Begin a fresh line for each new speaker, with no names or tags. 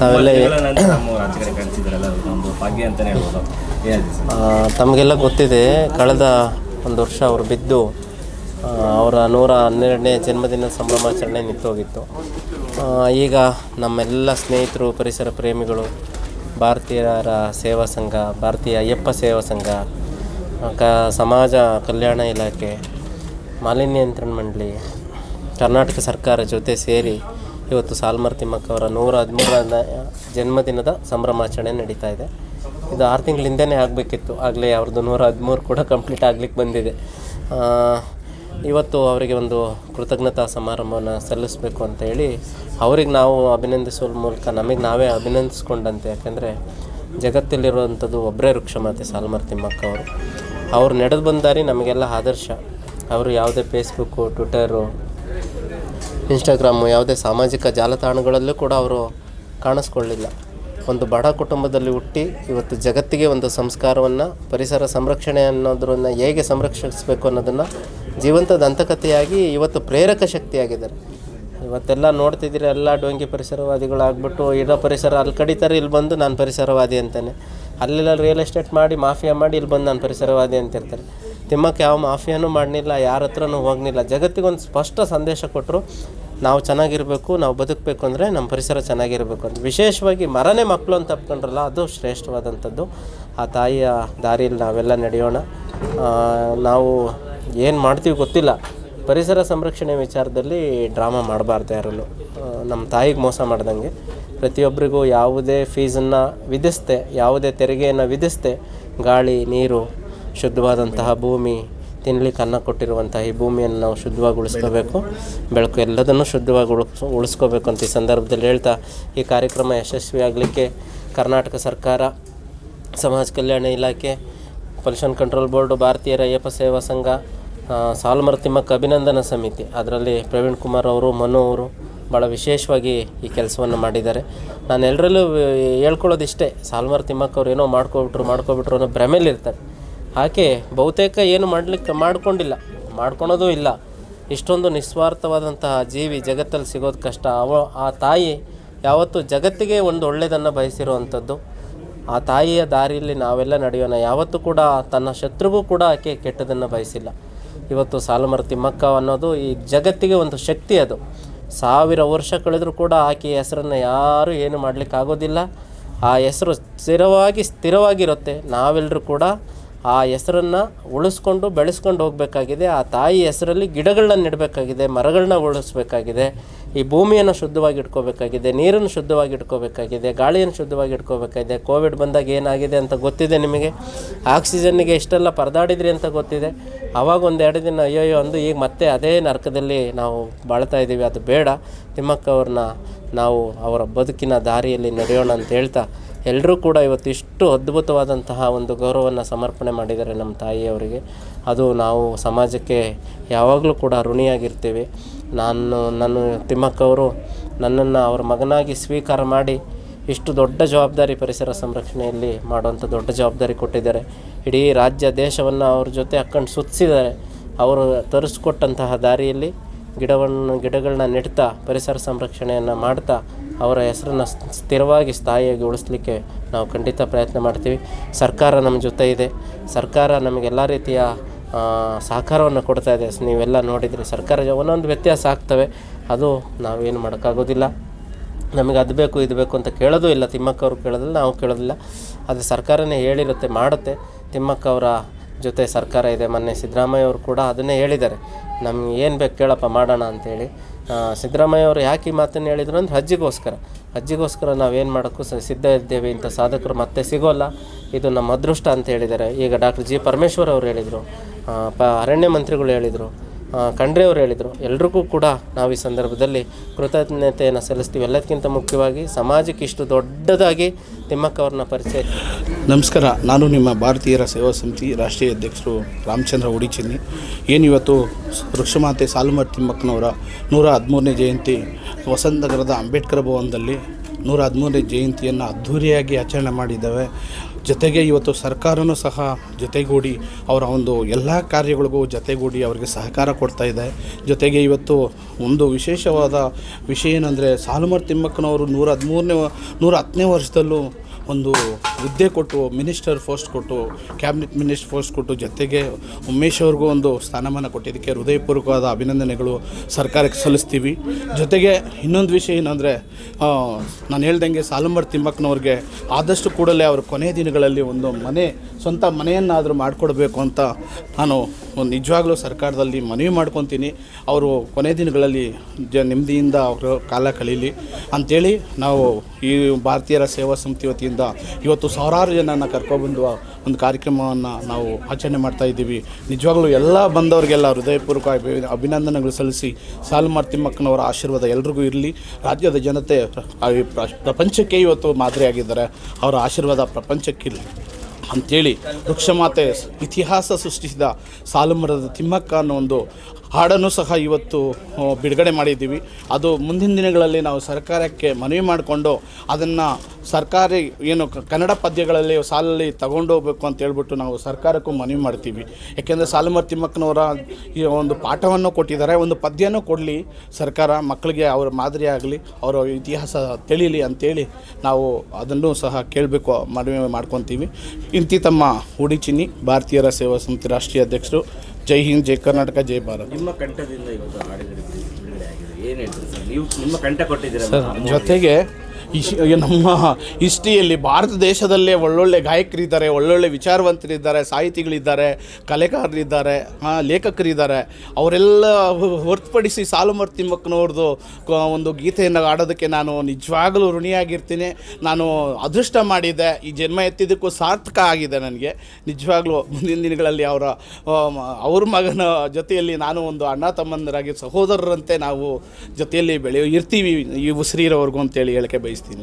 ತಾವೆಲ್ಲ
ನಮ್ಮ ರಾಜಕೀಯ ಕಾಣಿಸಿದ್ರಲ್ಲ ಒಂದು ಭಾಗ್ಯ ಅಂತಲೇ ಹೇಳ್ಬೋದು. ಏನು ಹೇಳ್ತೀವಿ ಸರ್?
ಆ, ತಮಗೆಲ್ಲ ಗೊತ್ತಿದೆ ಕಳೆದ ಒಂದು ವರ್ಷ ಅವರು ಬಿದ್ದು ಅವರ ನೂರ ಹನ್ನೆರಡನೇ ಜನ್ಮದಿನ ಸಂಭ್ರಮಾಚರಣೆ ನಿಂತೋಗಿತ್ತು. ಹೋಗಿತ್ತು ಈಗ ನಮ್ಮೆಲ್ಲ ಸ್ನೇಹಿತರು ಪರಿಸರ ಪ್ರೇಮಿಗಳು ಭಾರತೀಯರ ಸೇವಾ ಸಂಘ ಭಾರತೀಯ ಅಯ್ಯಪ್ಪ ಸೇವಾ ಸಂಘ ಕ ಸಮಾಜ ಕಲ್ಯಾಣ ಇಲಾಖೆ ಮಾಲಿನ್ಯ ನಿಯಂತ್ರಣ ಮಂಡಳಿ ಕರ್ನಾಟಕ ಸರ್ಕಾರ ಜೊತೆ ಸೇರಿ ಇವತ್ತು ಸಾಲ್ಮರ್ ತಿಮ್ಮಕ್ಕ ಅವರ ನೂರ ಹದಿಮೂರನೇ ಜನ್ಮದಿನದ ಸಂಭ್ರಮಾಚರಣೆ ನಡೀತಾ ಇದೆ. ಇದು ಆರು ತಿಂಗಳ ಹಿಂದೆನೇ ಆಗಬೇಕಿತ್ತು. ಆಗಲೇ ಅವ್ರದ್ದು ನೂರ ಹದಿಮೂರು ಕೂಡ ಕಂಪ್ಲೀಟ್ ಆಗ್ಲಿಕ್ಕೆ ಬಂದಿದೆ. ಇವತ್ತು ಅವರಿಗೆ ಒಂದು ಕೃತಜ್ಞತಾ ಸಮಾರಂಭವನ್ನು ಸಲ್ಲಿಸಬೇಕು ಅಂತ ಹೇಳಿ ಅವ್ರಿಗೆ ನಾವು ಅಭಿನಂದಿಸುವ ಮೂಲಕ ನಮಗೆ ನಾವೇ ಅಭಿನಂದಿಸ್ಕೊಂಡಂತೆ. ಯಾಕೆಂದರೆ ಜಗತ್ತಲ್ಲಿರುವಂಥದ್ದು ಒಬ್ಬರೇ ವೃಕ್ಷಮಾತೆ ಸಾಲ್ಮರ್ ತಿಮ್ಮಕ್ಕ ಅವರು ಅವ್ರು ನಡೆದು ಬಂದಾರಿ ನಮಗೆಲ್ಲ ಆದರ್ಶ. ಅವರು ಯಾವುದೇ ಫೇಸ್ಬುಕ್ಕು ಟ್ವಿಟರು ಇನ್ಸ್ಟಾಗ್ರಾಮು ಯಾವುದೇ ಸಾಮಾಜಿಕ ಜಾಲತಾಣಗಳಲ್ಲೂ ಕೂಡ ಅವರು ಕಾಣಿಸ್ಕೊಳ್ಳಿಲ್ಲ. ಒಂದು ಬಡ ಕುಟುಂಬದಲ್ಲಿ ಹುಟ್ಟಿ ಇವತ್ತು ಜಗತ್ತಿಗೆ ಒಂದು ಸಂಸ್ಕಾರವನ್ನು, ಪರಿಸರ ಸಂರಕ್ಷಣೆ ಅನ್ನೋದನ್ನು ಹೇಗೆ ಸಂರಕ್ಷಿಸಬೇಕು ಅನ್ನೋದನ್ನು ಜೀವಂತ ದಂತಕಥೆಯಾಗಿ ಇವತ್ತು ಪ್ರೇರಕ ಶಕ್ತಿಯಾಗಿದ್ದಾರೆ. ಇವತ್ತೆಲ್ಲ ನೋಡ್ತಿದ್ದೀರಿ, ಎಲ್ಲ ಡೊಂಗಿ ಪರಿಸರವಾದಿಗಳಾಗ್ಬಿಟ್ಟು, ಇರೋ ಪರಿಸರ ಅಲ್ಲಿ ಕಡಿತಾರೆ ಇಲ್ಲಿ ಬಂದು ನಾನು ಪರಿಸರವಾದಿ ಅಂತಾನೆ. ಅಲ್ಲೆಲ್ಲ ರಿಯಲ್ ಎಸ್ಟೇಟ್ ಮಾಡಿ ಮಾಫಿಯಾ ಮಾಡಿ, ಇಲ್ಲಿ ಬಂದು ನಾನು ಪರಿಸರವಾದಿ ಅಂತಿರ್ತಾರೆ. ತಿಮ್ಮಕ್ಕೆ ಯಾವ ಮಾಫಿಯಾನೂ ಮಾಡಲಿಲ್ಲ ಯಾರ ಹತ್ರನೂ ಹೋಗಲಿಲ್ಲ ಜಗತ್ತಿಗೊಂದು ಸ್ಪಷ್ಟ ಸಂದೇಶ ಕೊಟ್ಟರು ನಾವು ಚೆನ್ನಾಗಿರಬೇಕು, ನಾವು ಬದುಕಬೇಕು ಅಂದರೆ ನಮ್ಮ ಪರಿಸರ ಚೆನ್ನಾಗಿರಬೇಕು ಅಂತ. ವಿಶೇಷವಾಗಿ ಮರನೇ ಮಕ್ಕಳು ಅಂತ ತಪ್ಕೊಂಡ್ರಲ್ಲ ಅದು ಶ್ರೇಷ್ಠವಾದಂಥದ್ದು. ಆ ತಾಯಿಯ ದಾರಿಯಲ್ಲಿ ನಾವೆಲ್ಲ ನಡೆಯೋಣ. ನಾವು ಏನು ಮಾಡ್ತೀವಿ ಗೊತ್ತಿಲ್ಲ. ಪರಿಸರ ಸಂರಕ್ಷಣೆ ವಿಚಾರದಲ್ಲಿ ಡ್ರಾಮಾ ಮಾಡಬಾರ್ದು ಯಾರಲ್ಲೂ. ನಮ್ಮ ತಾಯಿಗೆ ಮೋಸ ಮಾಡ್ದಂಗೆ. ಪ್ರತಿಯೊಬ್ಬರಿಗೂ ಯಾವುದೇ ಫೀಸನ್ನು ವಿಧಿಸ್ತೆ, ಯಾವುದೇ ತೆರಿಗೆಯನ್ನು ವಿಧಿಸ್ತೆ, ಗಾಳಿ, ನೀರು ಶುದ್ಧವಾದಂತಹ ಭೂಮಿ, ತಿನ್ಲಿಕ್ಕೆ ಅನ್ನ ಕೊಟ್ಟಿರುವಂತಹ ಈ ಭೂಮಿಯನ್ನು ನಾವು ಶುದ್ಧವಾಗಿ ಉಳಿಸ್ಕೋಬೇಕು ಬೆಳಕು ಎಲ್ಲದನ್ನು ಶುದ್ಧವಾಗಿ ಉಳಿಸ್ ಉಳಿಸ್ಕೋಬೇಕು ಅಂತ ಈ ಸಂದರ್ಭದಲ್ಲಿ ಹೇಳ್ತಾ, ಈ ಕಾರ್ಯಕ್ರಮ ಯಶಸ್ವಿಯಾಗಲಿಕ್ಕೆ ಕರ್ನಾಟಕ ಸರ್ಕಾರ, ಸಮಾಜ ಕಲ್ಯಾಣ ಇಲಾಖೆ, ಪೊಲ್ಯೂಷನ್ ಕಂಟ್ರೋಲ್ ಬೋರ್ಡು, ಭಾರತೀಯ ಅಯ್ಯಪ್ಪ ಸೇವಾ ಸಂಘ ಸಾಲ್ಮರ್ ತಿಮ್ಮಕ್ಕ ಅಭಿನಂದನಾ ಸಮಿತಿ, ಅದರಲ್ಲಿ ಪ್ರವೀಣ್ ಕುಮಾರ್ ಅವರು, ಮನು ಅವರು ಭಾಳ ವಿಶೇಷವಾಗಿ ಈ ಕೆಲಸವನ್ನು ಮಾಡಿದ್ದಾರೆ. ನಾನು ಎಲ್ಲರಲ್ಲೂ ಹೇಳ್ಕೊಳ್ಳೋದಿಷ್ಟೇ, ಸಾಲ್ಮರ್ ತಿಮ್ಮಕ್ಕ ಏನೋ ಮಾಡ್ಕೊಬಿಟ್ರು ಮಾಡ್ಕೊಬಿಟ್ರು ಅನ್ನೋ ಭ್ರಮೆಲಿರ್ತಾರೆ. ಆಕೆ ಬಹುತೇಕ ಏನು ಮಾಡಲಿಕ್ಕೆ ಮಾಡಿಕೊಂಡಿಲ್ಲ. ಮಾಡ್ಕೊಳೋದೂ ಇಲ್ಲ. ಇಷ್ಟೊಂದು ನಿಸ್ವಾರ್ಥವಾದಂತಹ ಜೀವಿ ಜಗತ್ತಲ್ಲಿ ಸಿಗೋದು ಕಷ್ಟ. ಅವ, ಆ ತಾಯಿ ಯಾವತ್ತೂ ಜಗತ್ತಿಗೆ ಒಂದು ಒಳ್ಳೆಯದನ್ನು ಬಯಸಿರುವಂಥದ್ದು. ಆ ತಾಯಿಯ ದಾರಿಯಲ್ಲಿ ನಾವೆಲ್ಲ ನಡೆಯೋಣ. ಯಾವತ್ತೂ ಕೂಡ ತನ್ನ ಶತ್ರುಗೂ ಕೂಡ ಆಕೆ ಕೆಟ್ಟದನ್ನು ಬಯಸಿಲ್ಲ. ಇವತ್ತು ಸಾಲುಮರ ತಿಮ್ಮಕ್ಕ ಅನ್ನೋದು ಈ ಜಗತ್ತಿಗೆ ಒಂದು ಶಕ್ತಿ ಅದು. ಸಾವಿರ ವರ್ಷ ಕಳೆದರೂ ಕೂಡ ಆಕೆಯ ಹೆಸರನ್ನು ಯಾರೂ ಏನು ಮಾಡಲಿಕ್ಕಾಗೋದಿಲ್ಲ. ಆ ಹೆಸರು ಸ್ಥಿರವಾಗಿ ಸ್ಥಿರವಾಗಿರುತ್ತೆ. ನಾವೆಲ್ಲರೂ ಕೂಡ ಆ ಹೆಸರನ್ನು ಉಳಿಸ್ಕೊಂಡು ಬೆಳೆಸ್ಕೊಂಡು ಹೋಗಬೇಕಾಗಿದೆ. ಆ ತಾಯಿ ಹೆಸರಲ್ಲಿ ಗಿಡಗಳನ್ನ ನೆಡಬೇಕಾಗಿದೆ, ಮರಗಳನ್ನ ಉಳಿಸ್ಬೇಕಾಗಿದೆ. ಈ ಭೂಮಿಯನ್ನು ಶುದ್ಧವಾಗಿ ಇಟ್ಕೋಬೇಕಾಗಿದೆ, ನೀರನ್ನು ಶುದ್ಧವಾಗಿ ಇಟ್ಕೋಬೇಕಾಗಿದೆ, ಗಾಳಿಯನ್ನು ಶುದ್ಧವಾಗಿ ಇಟ್ಕೋಬೇಕಾಗಿದೆ. ಕೋವಿಡ್ ಬಂದಾಗ ಏನಾಗಿದೆ ಅಂತ ಗೊತ್ತಿದೆ ನಿಮಗೆ? ಆಕ್ಸಿಜನ್ನಿಗೆ ಇಷ್ಟೆಲ್ಲ ಪರದಾಡಿದ್ರಿ ಅಂತ ಗೊತ್ತಿದೆ. ಆವಾಗ ಒಂದು ಎರಡು ದಿನ, ಅಯ್ಯೋಯ್ಯೋ, ಅಂದು ಈಗ ಮತ್ತೆ ಅದೇ ನರಕದಲ್ಲಿ ನಾವು ಬಾಳ್ತಾ ಇದ್ದೀವಿ. ಅದು ಬೇಡ. ತಿಮ್ಮಕ್ಕ ಅವ್ರನ್ನ ನಾವು ಅವರ ಬದುಕಿನ ದಾರಿಯಲ್ಲಿ ನಡೆಯೋಣ ಅಂತ ಹೇಳ್ತಾ ಎಲ್ಲರೂ ಕೂಡ ಇವತ್ತು ಇಷ್ಟು ಅದ್ಭುತವಾದಂತಹ ಒಂದು ಗೌರವವನ್ನು ಸಮರ್ಪಣೆ ಮಾಡಿದ್ದಾರೆ ನಮ್ಮ ತಾಯಿಯವರಿಗೆ. ಅದು ನಾವು ಸಮಾಜಕ್ಕೆ ಯಾವಾಗಲೂ ಕೂಡ ಋಣಿಯಾಗಿರ್ತೀವಿ. ನಾನು ನಾನು ತಿಮ್ಮಕ್ಕವರು ನನ್ನನ್ನು ಅವ್ರ ಮಗನಾಗಿ ಸ್ವೀಕಾರ ಮಾಡಿ ಇಷ್ಟು ದೊಡ್ಡ ಜವಾಬ್ದಾರಿ ಪರಿಸರ ಸಂರಕ್ಷಣೆಯಲ್ಲಿ ಮಾಡುವಂಥ ದೊಡ್ಡ ಜವಾಬ್ದಾರಿ ಕೊಟ್ಟಿದ್ದಾರೆ. ಇಡೀ ರಾಜ್ಯ ದೇಶವನ್ನು ಅವ್ರ ಜೊತೆ ಹಾಕ್ಕೊಂಡು ಸುತ್ತಿಸಿದ್ದಾರೆ. ಅವರು ತರಿಸ್ಕೊಟ್ಟಂತಹ ದಾರಿಯಲ್ಲಿ ಗಿಡವನ್ನು, ಗಿಡಗಳನ್ನ ನೆಡ್ತಾ, ಪರಿಸರ ಸಂರಕ್ಷಣೆಯನ್ನು ಮಾಡ್ತಾ ಅವರ ಹೆಸರನ್ನು ಸ್ಥಿರವಾಗಿ ಸ್ಥಾಯಿಯಾಗಿ ಉಳಿಸ್ಲಿಕ್ಕೆ ನಾವು ಖಂಡಿತ ಪ್ರಯತ್ನ ಮಾಡ್ತೀವಿ. ಸರ್ಕಾರ ನಮ್ಮ ಜೊತೆ ಇದೆ. ಸರ್ಕಾರ ನಮಗೆಲ್ಲ ರೀತಿಯ ಸಹಕಾರವನ್ನು ಕೊಡ್ತಾ ಇದೆ. ನೀವೆಲ್ಲ ನೋಡಿದರೆ ಸರ್ಕಾರ ಒಂದೊಂದು ವ್ಯತ್ಯಾಸ ಆಗ್ತವೆ. ಅದು ನಾವೇನು ಮಾಡೋಕ್ಕಾಗೋದಿಲ್ಲ. ನಮಗೆ ಅದು ಬೇಕು ಇದು ಬೇಕು ಅಂತ ಕೇಳೋದೂ ಇಲ್ಲ. ತಿಮ್ಮಕ್ಕ ಅವರು ಕೇಳೋದಿಲ್ಲ ನಾವು ಕೇಳೋದಿಲ್ಲ. ಅದು ಸರ್ಕಾರನೇ ಹೇಳಿರುತ್ತೆ ಮಾಡುತ್ತೆ. ತಿಮ್ಮಕ್ಕ ಅವರ ಜೊತೆ ಸರ್ಕಾರ ಇದೆ. ಮೊನ್ನೆ ಸಿದ್ದರಾಮಯ್ಯ ಅವರು ಕೂಡ ಅದನ್ನೇ ಹೇಳಿದ್ದಾರೆ. ನಮ್ಗೆ ಏನು ಬೇಕು ಕೇಳಪ್ಪ ಮಾಡೋಣ ಅಂತೇಳಿ. ಆ, ಸಿದ್ದರಾಮಯ್ಯ ಅವರು ಯಾಕೆ ಈ ಮಾತನ್ನು ಹೇಳಿದರು ಅಂದ್ರೆ ಹಜ್ಜಿಗೋಸ್ಕರ ಹಜ್ಜಿಗೋಸ್ಕರ ನಾವೇನು ಮಾಡೋಕ್ಕೂ ಸಿದ್ಧ ಇದ್ದೇವೆ, ಇಂಥ ಸಾಧಕರು ಮತ್ತೆ ಸಿಗೋಲ್ಲ. ಇದು ನಮ್ಮ ಅದೃಷ್ಟ ಅಂತ ಹೇಳಿದ್ದಾರೆ. ಈಗ ಡಾಕ್ಟರ್ ಜಿ ಪರಮೇಶ್ವರ್ ಅವರು ಹೇಳಿದರು. ಪ ಅರಣ್ಯ ಮಂತ್ರಿಗಳು ಹೇಳಿದರು. ಖಂಡ್ರೆ ಅವರು ಹೇಳಿದರು, ಎಲ್ರಿಗೂ ಕೂಡ ನಾವು ಈ ಸಂದರ್ಭದಲ್ಲಿ ಕೃತಜ್ಞತೆಯನ್ನು ಸಲ್ಲಿಸ್ತೀವಿ. ಎಲ್ಲದಕ್ಕಿಂತ ಮುಖ್ಯವಾಗಿ ಸಮಾಜಕ್ಕೆ ಇಷ್ಟು ದೊಡ್ಡದಾಗಿ ತಿಮ್ಮಕ್ಕವ್ರನ್ನ ಪರಿಚಯ
ನಮಸ್ಕಾರ, ನಾನು ನಿಮ್ಮ ಭಾರತೀಯರ ಸೇವಾ ಸಮಿತಿ ರಾಷ್ಟ್ರೀಯ ಅಧ್ಯಕ್ಷರು ರಾಮಚಂದ್ರ ಉಡಿಚಿನ್ನಿ. ಏನಿವತ್ತು ವೃಕ್ಷಮಾತೆ ಸಾಲುಮಠ ತಿಮ್ಮಕ್ಕನವರ ನೂರ ಹದಿಮೂರನೇ ಜಯಂತಿ ವಸಂತನಗರದ ಅಂಬೇಡ್ಕರ್ ಭವನದಲ್ಲಿ ನೂರ ಹದಿಮೂರನೇ ಜಯಂತಿಯನ್ನು ಅದ್ಧೂರಿಯಾಗಿ ಆಚರಣೆ ಮಾಡಿದ್ದಾವೆ. ಜೊತೆಗೆ ಇವತ್ತು ಸರ್ಕಾರನೂ ಸಹ ಜೊತೆಗೂಡಿ ಅವರ ಒಂದು ಎಲ್ಲ ಕಾರ್ಯಗಳಿಗೂ ಜೊತೆಗೂಡಿ ಅವರಿಗೆ ಸಹಕಾರ ಕೊಡ್ತಾ ಇದೆ. ಜೊತೆಗೆ ಇವತ್ತು ಒಂದು ವಿಶೇಷವಾದ ವಿಷಯ ಏನಂದರೆ ಸಾಲುಮರ್ ತಿಮ್ಮಕ್ಕನವರು ನೂರ ಹದಿಮೂರನೇ ನೂರ ಹತ್ತನೇ ವರ್ಷದಲ್ಲೂ ಒಂದು ಹುದ್ದೆ ಕೊಟ್ಟು ಮಿನಿಸ್ಟರ್ ಪೋಸ್ಟ್ ಕೊಟ್ಟು, ಕ್ಯಾಬಿನೆಟ್ ಮಿನಿಸ್ಟರ್ ಪೋಸ್ಟ್ ಕೊಟ್ಟು ಜೊತೆಗೆ ಉಮೇಶ್ ಅವ್ರಿಗೂ ಒಂದು ಸ್ಥಾನಮಾನ ಕೊಟ್ಟಿದ್ದಕ್ಕೆ ಹೃದಯಪೂರ್ವಕವಾದ ಅಭಿನಂದನೆಗಳು ಸರ್ಕಾರಕ್ಕೆ ಸಲ್ಲಿಸ್ತೀವಿ. ಜೊತೆಗೆ ಇನ್ನೊಂದು ವಿಷಯ ಏನಂದರೆ ನಾನು ಹೇಳ್ದಂಗೆ ಸಾಲುಮರ್ ತಿಮ್ಮಕ್ಕನವ್ರಿಗೆ ಆದಷ್ಟು ಕೂಡಲೇ ಅವರು ಕೊನೆಯ ದಿನಗಳಲ್ಲಿ ಒಂದು ಮನೆ, ಸ್ವಂತ ಮನೆಯನ್ನಾದರೂ ಮಾಡಿಕೊಡ್ಬೇಕು ಅಂತ ನಾನು ನಿಜವಾಗ್ಲೂ ಸರ್ಕಾರದಲ್ಲಿ ಮನವಿ ಮಾಡ್ಕೊತೀನಿ. ಅವರು ಕೊನೆ ದಿನಗಳಲ್ಲಿ ಜ ನೆಮ್ಮದಿಯಿಂದ ಅವರು ಕಾಲ ಕಳೀಲಿ. ಅಂಥೇಳಿ ನಾವು ಈ ಭಾರತೀಯರ ಸೇವಾ ಸಮಿತಿ ವತಿಯಿಂದ ಇವತ್ತು ಸಾವಿರಾರು ಜನನ ಕರ್ಕೊಬಂದು ಒಂದು ಕಾರ್ಯಕ್ರಮವನ್ನು ನಾವು ಆಚರಣೆ ಮಾಡ್ತಾ ಇದ್ದೀವಿ. ನಿಜವಾಗ್ಲೂ ಎಲ್ಲ ಬಂದವರಿಗೆಲ್ಲ ಹೃದಯಪೂರ್ವಕ ಅಭಿ- ಅಭಿನಂದನೆಗಳು ಸಲ್ಲಿಸಿ ಸಾಲುಮಾರ್ ತಿಮ್ಮಕ್ಕನವರ ಆಶೀರ್ವಾದ ಎಲ್ರಿಗೂ ಇರಲಿ. ರಾಜ್ಯದ ಜನತೆ ಈ ಪ್ರಪಂಚಕ್ಕೆ ಇವತ್ತು ಮಾದರಿಯಾಗಿದ್ದಾರೆ. ಅವರ ಆಶೀರ್ವಾದ ಪ್ರಪಂಚಕ್ಕಿರಲಿ ಅಂಥೇಳಿ ವೃಕ್ಷಮಾತೆ ಇತಿಹಾಸ ಸೃಷ್ಟಿಸಿದ ಸಾಲುಮರದ ತಿಮ್ಮಕ್ಕ ಅನ್ನೋ ಒಂದು ಹಾಡನ್ನು ಸಹ ಇವತ್ತು ಬಿಡುಗಡೆ ಮಾಡಿದ್ದೀವಿ. ಅದು ಮುಂದಿನ ದಿನಗಳಲ್ಲಿ ನಾವು ಸರ್ಕಾರಕ್ಕೆ ಮನವಿ ಮಾಡಿಕೊಂಡು ಅದನ್ನು ಸರ್ಕಾರಿ ಏನು ಕನ್ನಡ ಪದ್ಯಗಳಲ್ಲಿ ಸಾಲಲ್ಲಿ ತಗೊಂಡು ಹೋಗ್ಬೇಕು ಅಂತ ಹೇಳ್ಬಿಟ್ಟು ನಾವು ಸರ್ಕಾರಕ್ಕೂ ಮನವಿ ಮಾಡ್ತೀವಿ. ಯಾಕೆಂದರೆ ಸಾಲುಮರ ತಿಮ್ಮಕ್ಕನವರ ಈ ಒಂದು ಪಾಠವನ್ನು ಕೊಟ್ಟಿದ್ದಾರೆ. ಒಂದು ಪದ್ಯನೂ ಕೊಡಲಿ ಸರ್ಕಾರ, ಮಕ್ಕಳಿಗೆ ಅವರ ಮಾದರಿ ಆಗಲಿ, ಅವರ ಇತಿಹಾಸ ತಿಳಿಯಲಿ ಅಂತೇಳಿ ನಾವು ಅದನ್ನು ಸಹ ಕೇಳಬೇಕು, ಮನವಿ ಮಾಡ್ಕೊತೀವಿ. ಇಂತಿ ತಮ್ಮ ಉಡಿಚಿನಿ ಭಾರತೀಯರ ಸೇವಾ ಸಮಿತಿ ರಾಷ್ಟ್ರೀಯ ಅಧ್ಯಕ್ಷರು. ಜೈ ಹಿಂದ್ ಜೈ ಕರ್ನಾಟಕ ಜೈ ಭಾರತ್.
ನಿಮ್ಮ ಕಂಠದಿಂದ ಇವತ್ತು ಹಾಡುಗಳು ಬಿಡುಗಡೆ ಆಗಿದೆ ಏನು ಹೇಳ್ತೀರಿ ಸರ್? ನೀವು ನಿಮ್ಮ ಕಂಠ ಕೊಟ್ಟಿದ್ದೀರಾ?
ಸರ್ ಜೊತೆಗೆ ಇಶ್ ನಮ್ಮ ಹಿಸ್ಟ್ರಿಯಲ್ಲಿ ಭಾರತ ದೇಶದಲ್ಲೇ ಒಳ್ಳೊಳ್ಳೆ ಗಾಯಕರಿದ್ದಾರೆ ಒಳ್ಳೊಳ್ಳೆ ವಿಚಾರವಂತರಿದ್ದಾರೆ ಸಾಹಿತಿಗಳಿದ್ದಾರೆ ಕಲೆಗಾರರಿದ್ದಾರೆ ಆ, ಲೇಖಕರಿದ್ದಾರೆ. ಅವರೆಲ್ಲ ಹೊರತುಪಡಿಸಿ ಸಾಲುಮರ್ ತಿಮ್ಮಕ್ಕನವ್ರದ್ದು ಕ- ಒಂದು ಗೀತೆಯನ್ನು ಆಡೋದಕ್ಕೆ ನಾನು ನಿಜವಾಗಲೂ ಋಣಿಯಾಗಿರ್ತೀನಿ. ನಾನು ಅದೃಷ್ಟ ಮಾಡಿದ್ದೆ ಈ ಜನ್ಮ ಎತ್ತಿದ್ದಕ್ಕೂ ಸಾರ್ಥಕ ಆಗಿದೆ ನನಗೆ. ನಿಜವಾಗ್ಲೂ ಮುಂದಿನ ದಿನಗಳಲ್ಲಿ ಅವರ ಅವ್ರ ಮಗನ ಜೊತೆಯಲ್ಲಿ ನಾನು ಒಂದು ಅಣ್ಣ ತಮ್ಮಂದರಾಗಿ ಸಹೋದರರಂತೆ ನಾವು ಜೊತೆಯಲ್ಲಿ ಬೆಳೆಯೋ ಇರ್ತೀವಿ ಈ ಉಸಿರಿರೋವರೆಗೂ ಅಂತೇಳಿ ಹೇಳಕ್ಕೆ ಬಯಸ್ತೀನಿ. στην